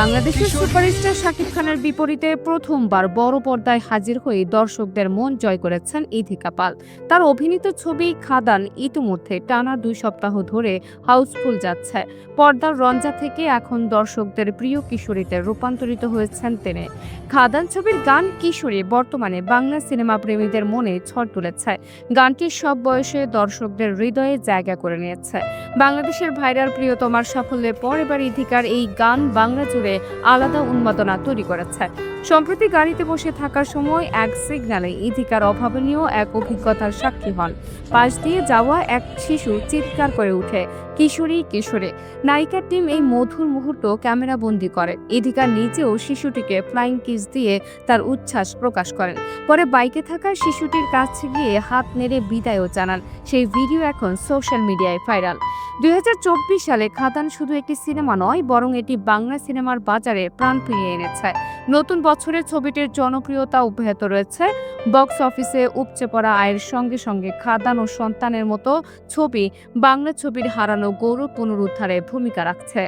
বাংলাদেশের সুপারস্টার শাকিব খানের বিপরীতে প্রথমবার বড় পর্দায় হাজির হয়ে দর্শকদের মন জয় করেছেন ইথিকা পাল। তার অভিনীত ছবি খাদান ইতিমধ্যে টানা দুই সপ্তাহ ধরে হাউসফুল যাচ্ছে। পর্দার রঞ্জা থেকে এখন দর্শকদের প্রিয় কিশোরীতে রূপান্তরিত হয়েছেন তিনি। খাদান ছবির গান কিশোরী বর্তমানে বাংলা সিনেমা প্রেমীদের মনে ঝড় তুলেছে। গানটি সব বয়সে দর্শকদের হৃদয়ে জায়গা করে নিয়েছে। বাংলাদেশের ভাইরাল প্রিয়তমার সাফল্যের পর এবার ইথিকার এই গান বাংলা জুড়ে আলাদা উন্মাদনা তৈরি করেছে। সম্প্রতি গাড়িতে বসে থাকার সময় এক সিগন্যালে ইথিকার অভাবনীয় এক অভিজ্ঞতার সাক্ষী হন। পাশ দিয়ে যাওয়া এক শিশু চিৎকার করে উঠে, কিশোরী, কিশোরে। নায়িকার টিম এই মধুর মুহূর্ত ক্যামেরাবন্দি করে। ইথিকা নিজেও শিশুটিকে ফ্লাইং কিস দিয়ে তার উচ্ছ্বাস প্রকাশ করেন। পরে বাইকে থাকা শিশুটির কাছে গিয়ে হাত নেড়ে বিদায়ও জানান। সেই ভিডিও এখন সোশ্যাল মিডিয়ায় ভাইরাল। দু হাজার চব্বিশ সালে খাদান শুধু একটি সিনেমা নয়, বরং এটি বাংলা সিনেমার বাজারে প্রাণ ফিরিয়ে এনেছে। নতুন বছরে ছবিটির জনপ্রিয়তা অব্যাহত রয়েছে। বক্স অফিসে উপচে পড়া আয়ের সঙ্গে সঙ্গে খাদান ও সন্তানের মতো ছবি বাংলা ছবির হারানো গৌরব পুনরুদ্ধারে ভূমিকা রাখছে।